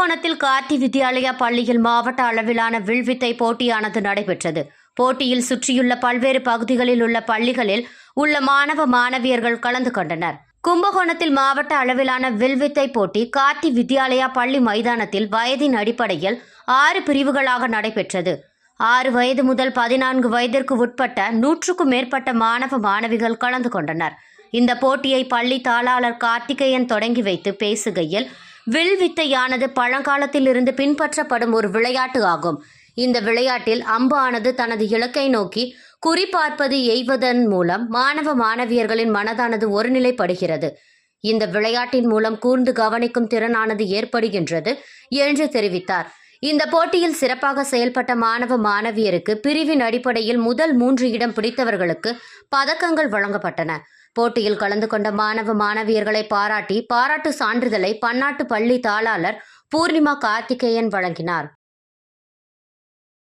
கும்பகோணத்தில் கார்த்தி வித்யாலயா பள்ளியில் மாவட்ட அளவிலான வில்வித்தை போட்டியானது நடைபெற்றது. போட்டியில் சுற்றியுள்ள பல்வேறு பகுதிகளில் உள்ள பள்ளிகளில் உள்ள மாணவ மாணவியர்கள் கலந்து கொண்டனர். கும்பகோணத்தில் மாவட்ட அளவிலான வில்வித்தை போட்டி கார்த்தி வித்யாலயா பள்ளி மைதானத்தில் வயதின் அடிப்படையில் ஆறு பிரிவுகளாக நடைபெற்றது. ஆறு வயது முதல் பதினான்கு வயதிற்கு உட்பட்ட நூற்றுக்கும் மேற்பட்ட மாணவ மாணவிகள் கலந்து கொண்டனர். இந்த போட்டியை பள்ளி தாளாளர் கார்த்திகேயன் தொடங்கி வைத்து பேசுகையில் வில் வித்தையானது பழங்காலத்திலிருந்து பின்பற்றப்படும் ஒரு விளையாட்டு ஆகும். இந்த விளையாட்டில் அம்பு ஆனது தனது இலக்கை நோக்கி குறிபார்ப்பது எய்வதன் மூலம் மாணவ மாணவியர்களின் மனதானது ஒருநிலைப்படுகிறது. இந்த விளையாட்டின் மூலம் கூர்ந்து கவனிக்கும் திறனானது ஏற்படுகின்றது என்று தெரிவித்தார். இந்த போட்டியில் சிறப்பாக செயல்பட்ட மாணவ மாணவியருக்கு பிரிவின் அடிப்படையில் முதல் மூன்று இடம் பிடித்தவர்களுக்கு பதக்கங்கள் வழங்கப்பட்டன. போட்டியில் கலந்து கொண்ட மாணவ மாணவியர்களை பாராட்டி பாராட்டு சான்றிதழை பன்னாட்டு பள்ளி தாளாளர் பூர்ணிமா கார்த்திகேயன் வழங்கினார்.